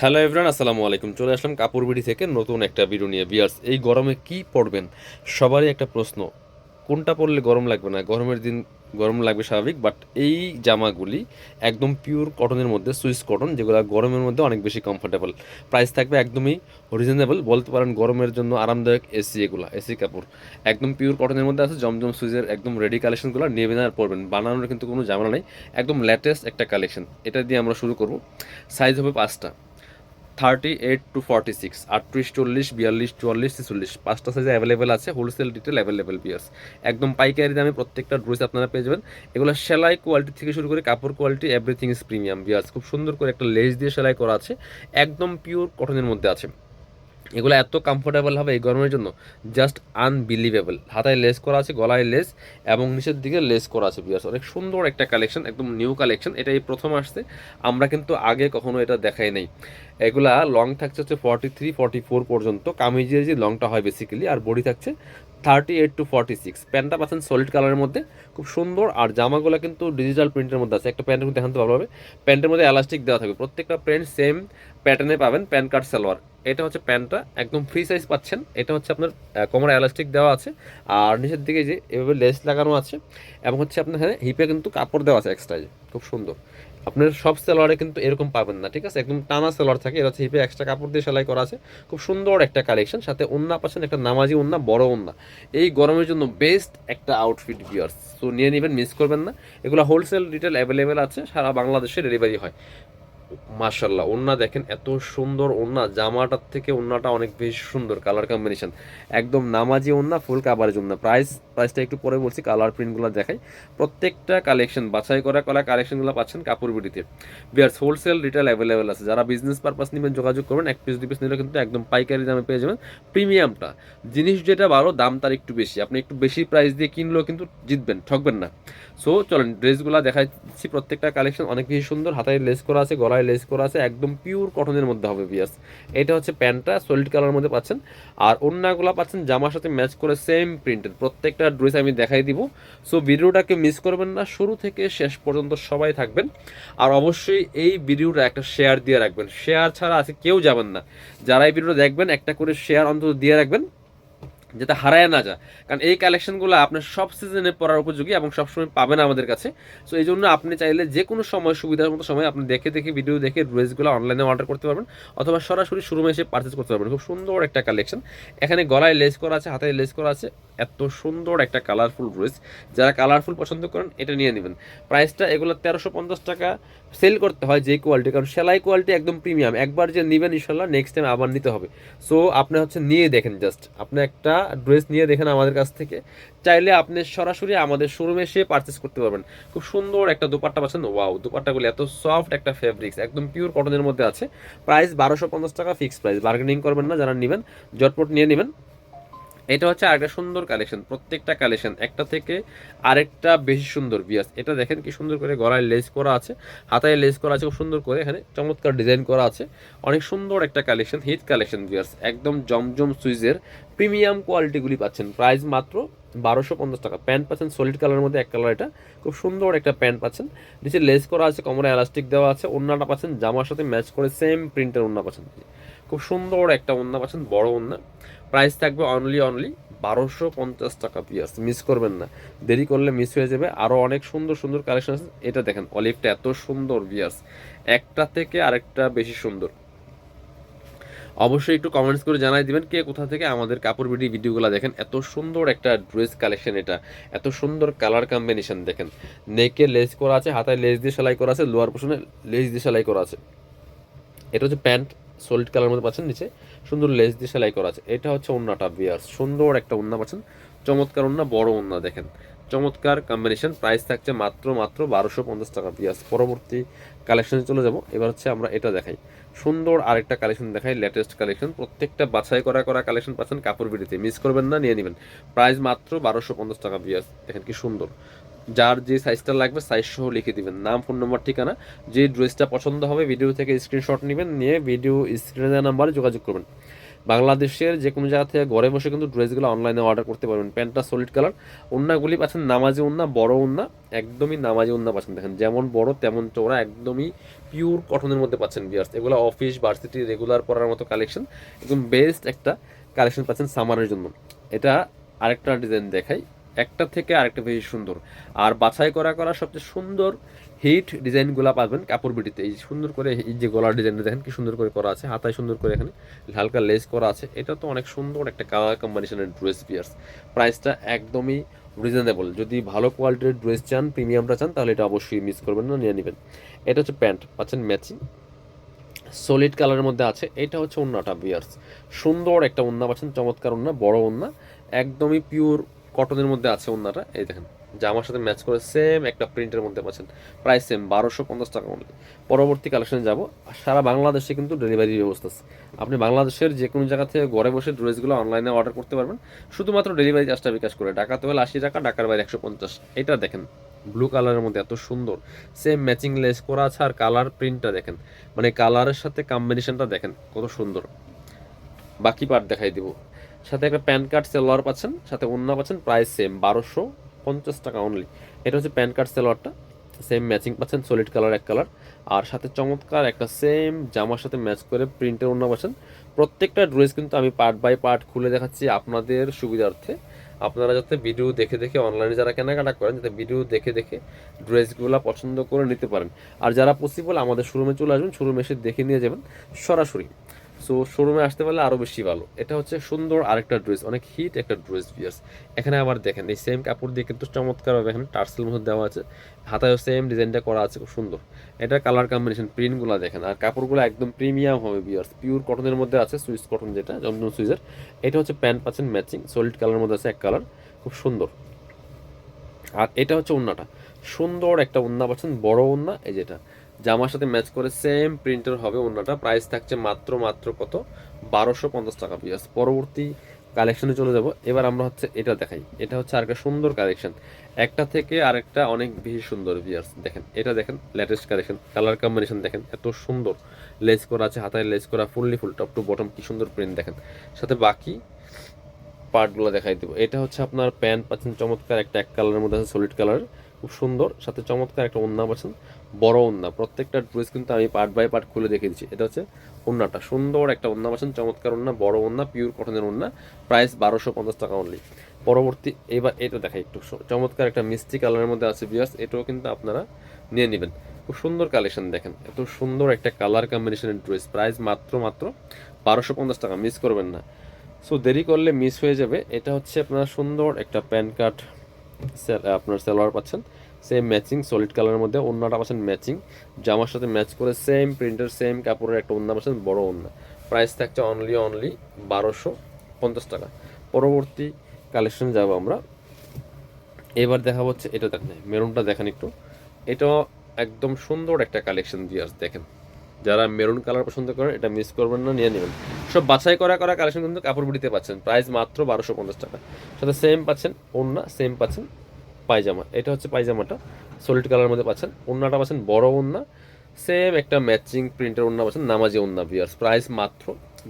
Hello everyone আসসালামু আলাইকুম। চলে আসলাম কাপড় বিড়ি থেকে নতুন একটা ভিডিও নিয়ে। বিয়ার্স এই গরমে কি পরবেন সবারই একটা প্রশ্ন। কোনটা পরলে গরম লাগবে না? গরমের দিন গরম লাগবে স্বাভাবিক বাট এই জামাগুলি একদম পিওর কটনের মধ্যে সুইস কটন যেগুলো গরমের মধ্যে অনেক বেশি কমফোর্টেবল প্রাইস থাকবে একদমই রিজনেবল বলতে পারেন গরমের জন্য আরামদায়ক এসি এগুলো এসি কাপড়। একদম পিওর কটনের মধ্যে আছে, জমজম সুইজের একদম রেডি কালেকশনগুলো নেবেন আর পরবেন। বানানোর কিন্তু কোনো ঝামেলা নেই। একদম লেটেস্ট একটা কালেকশন এটা দিয়ে আমরা শুরু করব। সাইজ হবে পাঁচটা। Thirty eight to forty six, আটত্রিশ চল্লিশ, বিয়াল্লিশ, চুয়াল্লিশ, ছেচল্লিশ, পাঁচটা সাইজে অ্যাভেলেবেল আছে হোলসেল ডিটেল অ্যাভেলেবেল পিয়ার্স একদম পাইকারি দামে প্রত্যেকটা ড্রেস আপনারা পেয়ে যাবেন। এগুলো সেলাই কোয়ালিটি থেকে শুরু করে কাপড় কোয়ালিটি এভরিথিং ইজ প্রিমিয়াম বিয়ার্স খুব সুন্দর করে একটা লেস দিয়ে সেলাই করা আছে। একদম পিওর কটনের মধ্যে আছে। এগুলো এত কমফোর্টেবল হবে এই গরমের জন্য জাস্ট আনবিলিভেবল হাতায় লেস করা আছে, গলায় লেস এবং নিচের দিকে লেস করা আছে বিয়ার্স অনেক সুন্দর একটা কালেকশন একদম নিউ কালেকশন এটা এই প্রথম আসছে। আমরা কিন্তু আগে কখনো এটা দেখাই নাই। এগুলা লং থাকছে হচ্ছে ফর্টি থ্রি ফর্টি ফোর পর্যন্ত। কামিজের যে লংটা হয় বেসিক্যালি আর বডি থাকছে thirty eight to forty six প্যান্টটা পাচ্ছেন সলিড কালারের মধ্যে, খুব সুন্দর। আর জামাগুলো কিন্তু ডিজিটাল প্রিন্টের মধ্যে আছে। একটা প্যান্টের মধ্যে দেখাতে ভালো হবে প্যান্টের মধ্যে এলাস্টিক দেওয়া থাকবে। প্রত্যেকটা প্যান্ট সেম প্যাটার্নে পাবেন প্যান্ট কার্ড সালোয়ার এটা হচ্ছে প্যান্টটা, একদম ফ্রি সাইজ পাচ্ছেন। এটা হচ্ছে আপনার কোমরে এলাস্টিক দেওয়া আছে। আর নিচের দিকে যে, এভাবে লেস লাগানো আছে। এবং হচ্ছে আপনার এখানে হিপে কিন্তু কাপড় দেওয়া আছে এক্সট্রা খুব সুন্দর। আপনার সব সেলোয়ারে কিন্তু এরকম পাবেন না, ঠিক আছে? একদম টানা সেলোয়ার থাকে এটা হচ্ছে হিপে এক্সট্রা কাপড় দিয়ে সেলাই করা আছে। খুব সুন্দর একটা কালেকশন সাথে ওন্না পাচ্ছেন একটা নামাজি ওন্না, বড় ওন্না। এই গরমের জন্য বেস্ট একটা আউটফিট বিয়ার্স সো নিয়ে নেবেন মিস করবেন না। এগুলো হোলসেল রিটেল অ্যাভেলেবেল আছে, সারা বাংলাদেশে ডেলিভারি হয়। মাশাল্লাহ ওন্না দেখেন এত সুন্দর ওন্না জামাটার থেকে ওন্নাটা অনেক বেশি সুন্দর কালার কম্বিনেশন একদম নামাজি ওন্না ফুল কাভারেজ ওন্না প্রাইস প্রাইসটা একটু পরে বলছি কালার প্রিন্টগুলো দেখাই। প্রত্যেকটা কালেকশন বাছাই করা করা কালেকশনগুলো পাচ্ছেন কাপড় বিডিতে বিয়ার্স হোলসেল রিটেল অ্যাভেলেবেল আছে। যারা বিজনেস পারপাস নেবেন, যোগাযোগ করবেন, এক পিস দুই পিস নিলে কিন্তু একদম পাইকারি দামে পেয়ে যাবেন প্রিমিয়ামটা জিনিস যেটা ভালো দাম তার একটু বেশি। আপনি একটু বেশি প্রাইস দিয়ে কিনলেও কিন্তু জিতবেন, ঠকবেন না। সো চলেন ড্রেসগুলো দেখাচ্ছি। প্রত্যেকটা কালেকশন অনেক বেশি সুন্দর, হাতায় লেস করা আছে, গলায় লেস করা আছে একদম পিওর কটনের মধ্যে হবে বিয়াস এটা হচ্ছে প্যান্টটা সলিড কালার মধ্যে পাচ্ছেন। আর অন্যগুলো পাচ্ছেন জামার সাথে ম্যাচ করে সেম প্রিন্টেড প্রত্যেকটা ড্রেস আমি দেখাই দিব। সো ভিডিওটাকে মিস করবেন না। শুরু থেকে শেষ পর্যন্ত সবাই থাকবেন। আর অবশ্যই এই ভিডিওটা একটা শেয়ার দিয়ে রাখবেন। শেয়ার ছাড়া আছে কেউ যাবেন না। যারা এই ভিডিওটা দেখবেন, একটা করে শেয়ার অন্তত দিয়ে রাখবেন। যাতে হারায় না যায়। কারণ এই কালেকশনগুলো আপনার সব সিজনে পড়ার উপযোগী এবং সবসময় পাবেন আমাদের কাছে। সো এই জন্য আপনি চাইলে যে কোনো সময়, সুবিধার মতো সময় আপনি দেখে দেখে ভিডিও দেখে ড্রেসগুলো অনলাইনে অর্ডার করতে পারবেন অথবা সরাসরি শোরুমে এসে পারচেস করতে পারবেন। খুব সুন্দর একটা কালেকশন এখানে গলায় লেস করা আছে হাতে লেস করা আছে। এত সুন্দর একটা কালারফুল ড্রেস যারা কালারফুল পছন্দ করেন, এটা নিয়ে নেবেন। প্রাইসটা এগুলো তেরোশো পঞ্চাশ টাকা। সেল করতে হয় যে কোয়ালিটি কারণ সেলাই কোয়ালিটি একদম প্রিমিয়াম একবার যে নেবেন ইনশাল্লাহ নেক্সট টাইম আবার নিতে হবে। সো আপনি হচ্ছে নিয়ে দেখেন জাস্ট আপনি একটা ড্রেস নিয়ে দেখেন আমাদের কাছ থেকে। চাইলে আপনি সরাসরি আমাদের শোরুমে এসে পারচেস করতে পারবেন। খুব সুন্দর একটা দুপাট্টা পাচ্ছেন। ওয়াও দুপাট্টাগুলো এত সফট একটা ফেব্রিক্স একদম পিওর কটনের মধ্যে আছে। প্রাইস বারোশো পঞ্চাশ টাকা ফিক্সড প্রাইস বার্গেনিং করবেন না, যারা নেবেন, জটপট নিয়ে নেবেন। এটা হচ্ছে আরেকটা সুন্দর কালেকশন প্রত্যেকটা কালেকশন একটা থেকে আরেকটা বেশি সুন্দর বিয়াস এটা দেখেন কি সুন্দর করে গলায় লেস করা আছে, হাতায় লেস করা আছে, খুব সুন্দর করে এখানে চমৎকার ডিজাইন করা আছে। অনেক সুন্দর একটা কালেকশন হিট কালেকশন বিয়ার্স একদম জমজম সুইজের প্রিমিয়াম কোয়ালিটিগুলি পাচ্ছেন। প্রাইস মাত্র বারোশো পঞ্চাশ টাকা। প্যান্ট পাচ্ছেন সলিড কালারের মধ্যে এক কালার এটা। খুব সুন্দর একটা প্যান্ট পাচ্ছেন। নিচে লেস করা আছে, কোমরে এলাস্টিক দেওয়া আছে, ওন্নাটা পাচ্ছেন জামার সাথে ম্যাচ করে সেম প্রিন্টের ওন্না পাচ্ছেন। খুব সুন্দর একটা ওন্না পাচ্ছেন, বড় ওন্না। প্রাইস থাকবে অনলি অনলি বারোশো পঞ্চাশ টাকা পিয়াস মিস করবেন না। দেরি করলে মিস হয়ে যাবে। আরও অনেক সুন্দর সুন্দর কালেকশন আছে এটা দেখেন অলিভটা এত সুন্দর বিয়াস একটা থেকে আরেকটা বেশি সুন্দর। অবশ্যই একটু কমেন্টস করে জানাই দিবেন কে কোথা থেকে আমাদের কাপড় বিডি ভিডিওগুলো দেখেন। এত সুন্দর একটা ড্রেস কালেকশন এটা। এত সুন্দর কালার কম্বিনেশন দেখেন। নেকে লেস করা আছে, হাতায় লেস দিয়ে সেলাই করা আছে লোয়ার পোর্শনে লেস দিয়ে সেলাই করা আছে। এটা হচ্ছে প্যান্ট সোল্ড কালার মধ্যে পাচ্ছেন নিচে। সুন্দর লেস দিয়ে সেলাই করা আছে। এটা হচ্ছে ওন্নাটা বিয়ার্স। সুন্দর একটা ওন্না পাচ্ছেন। চমৎকার ওন্না, বড় ওন্না দেখেন। চমৎকার কম্বিনেশন প্রাইস থাকছে মাত্র মাত্র বারোশো পঞ্চাশ টাকা পিয়াস পরবর্তী কালেকশনে চলে যাব। এবার হচ্ছে আমরা এটা দেখাই। সুন্দর আরেকটা কালেকশন দেখাই লেটেস্ট কালেকশন প্রত্যেকটা বাছাই করা করা কালেকশন পাচ্ছেন কাপড় বিড়িতে মিস করবেন না, নিয়ে নেবেন। প্রাইস মাত্র বারোশো পঞ্চাশ টাকা পিয়াস দেখেন কি সুন্দর। যার যে সাইজটা লাগবে সাইজ সহ লিখে দিবেন। নাম ফোন নম্বর ঠিকানা, যে ড্রেসটা পছন্দ হবে ভিডিও থেকে স্ক্রিনশট নেবেন, নিয়ে ভিডিও স্ক্রিনে দেওয়া নাম্বারে যোগাযোগ করবেন। বাংলাদেশের যে কোনো জায়গা থেকে ঘরে বসে কিন্তু ড্রেসগুলো অনলাইনে অর্ডার করতে পারবেন। প্যান্টটা সলিড কালার ওন্নাগুলি পাচ্ছেন নামাজি ওন্না বড় ওন্না একদমই নামাজি ওন্না পাচ্ছেন। দেখেন, যেমন বড়, তেমন চওড়া, একদমই পিওর কটনের মধ্যে পাচ্ছেন বিয়ার্স এগুলো অফিস ভার্সিটি রেগুলার পরার মতো কালেকশন একদম বেস্ট একটা কালেকশন পাচ্ছেন সামারের জন্য। এটা আরেকটা ডিজাইন দেখাই। একটা থেকে আরেকটা বেশি সুন্দর। আর বাছাই করা করা সবচেয়ে সুন্দর হিট ডিজাইনগুলো পাবেন কাপড় বিটিতে। এই সুন্দর করে এই যে গলার ডিজাইনটা দেখেন কি সুন্দর করে করা আছে, হাতায় সুন্দর করে এখানে হালকা লেস করা আছে। এটা তো অনেক সুন্দর একটা কালার কম্বিনেশনের ড্রেস পিয়ার্স প্রাইসটা একদমই রিজনেবল যদি ভালো কোয়ালিটির ড্রেস চান প্রিমিয়ামটা চান, তাহলে এটা অবশ্যই মিস করবেন না, নিয়ে নেবেন। এটা হচ্ছে প্যান্ট, পাচ্ছেন ম্যাচিং সলিড কালারের মধ্যে আছে। এটা হচ্ছে ওন্নাটা বিয়ার্স সুন্দর একটা ওন্না পাচ্ছেন, চমৎকার ওন্না, বড় ওন্না। একদমই পিওর কটনের মধ্যে আছে ওনারা, এই দেখেন জামার সাথে ম্যাচ করে সেম একটা প্রিন্টের মধ্যে পাচ্ছেন। প্রায় সেম বারোশো পঞ্চাশ টাকা অনলি পরবর্তী কালেকশনে যাব। সারা বাংলাদেশে কিন্তু ডেলিভারি ব্যবস্থা আছে। আপনি বাংলাদেশের যে কোনো জায়গা থেকে ঘরে বসে ড্রেসগুলো অনলাইনে অর্ডার করতে পারবেন। শুধুমাত্র ডেলিভারি চার্জটা বিকাশ করে। ঢাকাতে হলে আশি টাকা, ঢাকার বাইরে একশো পঞ্চাশ। এটা দেখেন ব্লু কালারের মধ্যে এত সুন্দর। সেম ম্যাচিং লেস করা আছে আর কালার প্রিন্টটা দেখেন। মানে কালারের সাথে কম্বিনেশনটা দেখেন, কত সুন্দর। বাকি পার্ট দেখাই দিব। সাথে একটা প্যান কার্ড সেলোয়ার পাচ্ছেন, সাথে অন্য পাচ্ছেন, প্রাইস সেম বারোশো পঞ্চাশ টাকা অনলি এটা হচ্ছে প্যান কার্ড সেলোয়ারটা সেম ম্যাচিং পাচ্ছেন সলিড কালার এক কালার আর সাথে চমৎকার একটা সেম জামার সাথে ম্যাচ করে প্রিন্টের অন্য পাচ্ছেন। প্রত্যেকটা ড্রেস কিন্তু আমি পার্ট বাই পার্ট খুলে দেখাচ্ছি আপনাদের সুবিধার্থে। আপনারা যাতে ভিডিও দেখে দেখে অনলাইনে যারা কেনাকাটা করেন, যাতে ভিডিও দেখে দেখে ড্রেসগুলো পছন্দ করে নিতে পারেন। আর যারা পসিবল আমাদের শোরুমে চলে আসবেন শোরুমে এসে দেখে নিয়ে যাবেন সরাসরি। সো শোরুমে আসতে পারলে আরও বেশি ভালো। এটা হচ্ছে সুন্দর আরেকটা ড্রেস, অনেক হিট একটা ড্রেস বিয়ার্স এখানে আবার দেখেন, এই সেম কাপড় দিয়ে কিন্তু চমৎকার চমৎকারভাবে এখানে টার্সেল মতো দেওয়া আছে। হাতায়ও সেম ডিজাইনটা করা আছে, খুব সুন্দর। এটা কালার কম্বিনেশন প্রিন্টগুলো দেখেন, আর কাপড়গুলো একদম প্রিমিয়াম হবে বিয়ার্স পিওর কটনের মধ্যে আছে সুইস কটন যেটা, জমজম সুইজের এটা হচ্ছে প্যান্ট পাচ্ছেন ম্যাচিং সলিড কালারের মধ্যে আছে এক কালার খুব সুন্দর। আর এটা হচ্ছে ওন্নাটা। সুন্দর একটা ওন্না পাচ্ছেন, বড় ওন্না, এই যেটা। জামার সাথে ম্যাচ করে সেম প্রিন্টের হবে ওন্নাটা প্রাইস থাকছে মাত্র মাত্র কত? বারোশো পঞ্চাশ টাকা পিয়াস পরবর্তী কালেকশনে চলে যাব। এবার আমরা হচ্ছে এটা দেখাই। এটা হচ্ছে আরেকটা সুন্দর কালেকশন একটা থেকে আরেকটা অনেক বেশি সুন্দর বিয়ার্স দেখেন, এটা দেখেন লেটেস্ট কালেকশন কালার কম্বিনেশন দেখেন, এত সুন্দর। লেস করা আছে, হাতায় লেস করা fully full top to bottom কি সুন্দর প্রিন্ট দেখেন। সাথে বাকি পার্টগুলো দেখাই দেবো। এটা হচ্ছে আপনার প্যান্ট পাচ্ছেন, চমৎকার একটা এক কালারের মধ্যে আছে সলিড কালার খুব সুন্দর। সাথে চমৎকার একটা ওন্না পাচ্ছেন। বড় ওন্না প্রত্যেকটা ড্রেস কিন্তু আমি পার্ট বাই পার্ট খুলে দেখে দিচ্ছি। এটা হচ্ছে ওন্নাটা সুন্দর একটা ওন্না পাচ্ছেন চমৎকার ওন্না বড় ওন্না পিওর কটনের ওন্না প্রাইস বারোশো পঞ্চাশ টাকা অনলি পরবর্তী এবার এটা দেখাই একটু। চমৎকার একটা মিষ্টি কালারের মধ্যে আছে বিয়াস এটাও কিন্তু আপনারা নিয়ে নেবেন। খুব সুন্দর কালেকশন দেখেন। এত সুন্দর একটা কালার কম্বিনেশনের ড্রেস প্রাইস মাত্র মাত্র বারোশো পঞ্চাশ টাকা। মিস করবেন না। সো দেরি করলে মিস হয়ে যাবে। এটা হচ্ছে আপনার সুন্দর একটা প্যান কার্ড আপনার সালোয়ার পাচ্ছেন। সেম ম্যাচিং সলিড কালারের মধ্যে অন্যটা পাচ্ছেন ম্যাচিং জামার সাথে ম্যাচ করে সেম প্রিন্টের সেম কাপড়ের একটা অন্য পাচ্ছেন বড় অন্য। প্রাইস থাকছে অনলি অনলি বারোশো পঞ্চাশ টাকা। পরবর্তী কালেকশন যাব আমরা। এবার দেখা হচ্ছে এটা দেখেন, মেরুনটা দেখেন একটু। এটা একদম সুন্দর একটা কালেকশন দিয়ে আস দেখেন। যারা মেরুন কালার পছন্দ করেন, এটা মিস করবেন না, নিয়ে নেবেন। সব বাছাই করা করা কালেকশন কিন্তু কাপড় বিড়িতে পাচ্ছেন। প্রাইস মাত্র বারোশো পঞ্চাশ টাকা। সাথে সেম পাচ্ছেন ওন্না সেম পাচ্ছেন। পায়জামা, এটা হচ্ছে পায়জামাটা সলিড কালারের মধ্যে পাচ্ছেন। ওন্নাটা পাচ্ছেন বড় ওন্না সেম একটা ম্যাচিং প্রিন্টের ওন্না পাচ্ছেন, নামাজি ওন্না বিয়ার্স প্রাইস মাত্র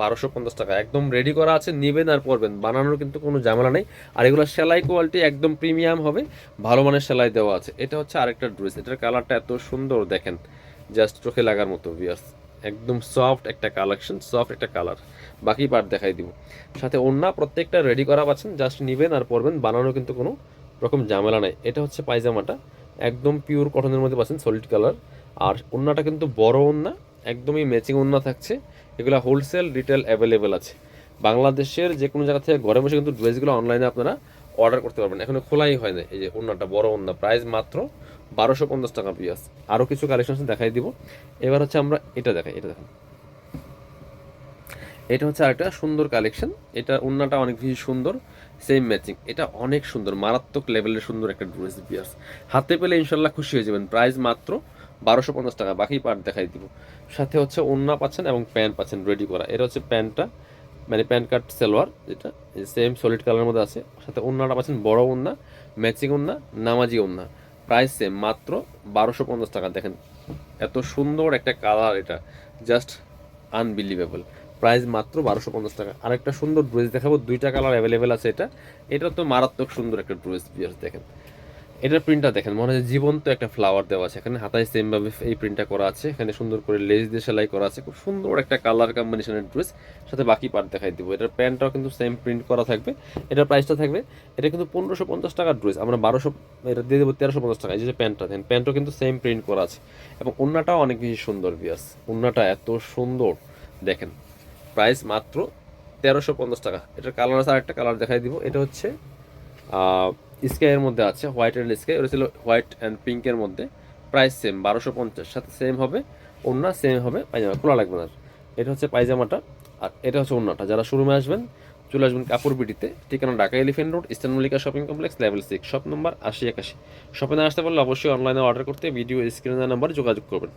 বারোশো পঞ্চাশ টাকা। একদম রেডি করা আছে, নেবেন আর পরবেন। বানানোর কিন্তু কোনো ঝামেলা নেই। আর এগুলো সেলাই কোয়ালিটি একদম প্রিমিয়াম হবে। ভালো মানের সেলাই দেওয়া আছে। এটা হচ্ছে আরেকটা ড্রেস এটার কালারটা এত সুন্দর, দেখেন। জাস্ট চোখে লাগার মতো বিয়ার্স একদম সফট একটা কালেকশন সফট একটা কালার বাকি পার্ট দেখাই দিব। সাথে অন্য প্রত্যেকটা রেডি করা পাচ্ছেন। জাস্ট নেবেন আর পরবেন। বানানো কিন্তু কোনো রকম ঝামেলা নাই। এটা হচ্ছে পায়জামাটা। একদম পিওর কটনের মধ্যে পাচ্ছেন সলিড কালার আর ওন্নাটা কিন্তু বড় ওন্না, একদমই ম্যাচিং ওন্না থাকছে। এগুলো হোলসেল রিটেল অ্যাভেলেবেল আছে। বাংলাদেশের যে কোনো জায়গা থেকে ঘরে বসে কিন্তু ড্রেসগুলো অনলাইনে আপনারা অর্ডার করতে পারবেন। এখনও খোলাই হয় না এই যে ওন্নাটা, বড় ওন্না। প্রাইস মাত্র বারোশো পঞ্চাশ টাকা পিয়াস আরও কিছু কালেকশন দেখাই দিব। এবার হচ্ছে আমরা এটা দেখাই, এটা দেখেন। এটা হচ্ছে আরেকটা সুন্দর কালেকশন এটা ওন্নাটা অনেক বেশি সুন্দর। সেম ম্যাচিং এটা অনেক সুন্দর, মারাত্মক লেভেলের সুন্দর একটা ড্রেস বিয়ার্স। হাতে পেলে ইনশাল্লাহ খুশি হয়ে যাবেন। প্রাইস মাত্র বারোশো পঞ্চাশ টাকা, বাকি পার্ট দেখাই দিব। সাথে হচ্ছে ওন্না পাচ্ছেন এবং প্যান্ট পাচ্ছেন রেডি করা। এটা হচ্ছে প্যান্টটা মানে প্যান্ট কার্ড সালোয়ার যেটা সেম সলিড কালারের মধ্যে আছে। সাথে ওন্নাটা পাচ্ছেন বড় ওন্না ম্যাচিং ওন্না নামাজি ওন্না প্রাইস সেম মাত্র বারোশো পঞ্চাশ টাকা। দেখেন, এত সুন্দর একটা কালার এটা। জাস্ট আনবিলিভেবল প্রাইস মাত্র বারোশো পঞ্চাশ টাকা। আরেকটা সুন্দর ড্রেস দেখাবো, দুইটা কালার অ্যাভেলেবেল আছে এটা। এটা তো মারাত্মক সুন্দর একটা ড্রেস বিয়ার্স দেখেন। এটার প্রিন্টটা দেখেন, মনে হয় জীবন্ত একটা ফ্লাওয়ার দেওয়া আছে। এখানে হাতায় সেম ভাবে এই প্রিন্টটা করা আছে, এখানে সুন্দর করে লেস দিয়ে সেলাই করা আছে। খুব সুন্দর একটা কালার কম্বিনেশনের ড্রেস। সাথে বাকি পার্ট দেখাই দেবো। এটার প্যান্টটাও কিন্তু সেম প্রিন্ট করা থাকবে। এটার প্রাইসটা থাকবে, এটা কিন্তু পনেরোশো পঞ্চাশ টাকার ড্রেস। আমরা বারোশো, এটা দিয়ে দেবো তেরোশো পঞ্চাশ টাকা। এই যে প্যান্টটা, দেখেন, প্যান্টও কিন্তু সেম প্রিন্ট করা আছে। এবং ওন্নাটাও অনেক বেশি সুন্দর বিয়াস ওন্নাটা এত সুন্দর, দেখেন। প্রাইস মাত্র তেরোশো পঞ্চাশ টাকা। এটার কালার আছে আরেকটা কালার দেখাই দিব। এটা হচ্ছে স্কাইয়ের মধ্যে আছে হোয়াইট অ্যান্ড স্কাই ওটা ছিল হোয়াইট অ্যান্ড পিঙ্কের মধ্যে। প্রাইস সেম বারোশো পঞ্চাশ। সাথে সেম হবে অন্য সেম হবে, পায়জামা, খোলা লাগবে না। এটা হচ্ছে পায়জামাটা। আর এটা হচ্ছে অন্যটা যারা শোরুমে আসবেন, চলে আসবেন কাপড় বিটিতে ঠিকানা Dhaka elephant road, eastern Mallika shopping complex, level six shop number আশি একাশি। শপে না আসতে পারলে অবশ্যই অনলাইনে অর্ডার করতে ভিডিও স্ক্রিনে নাম্বার যোগাযোগ করবেন।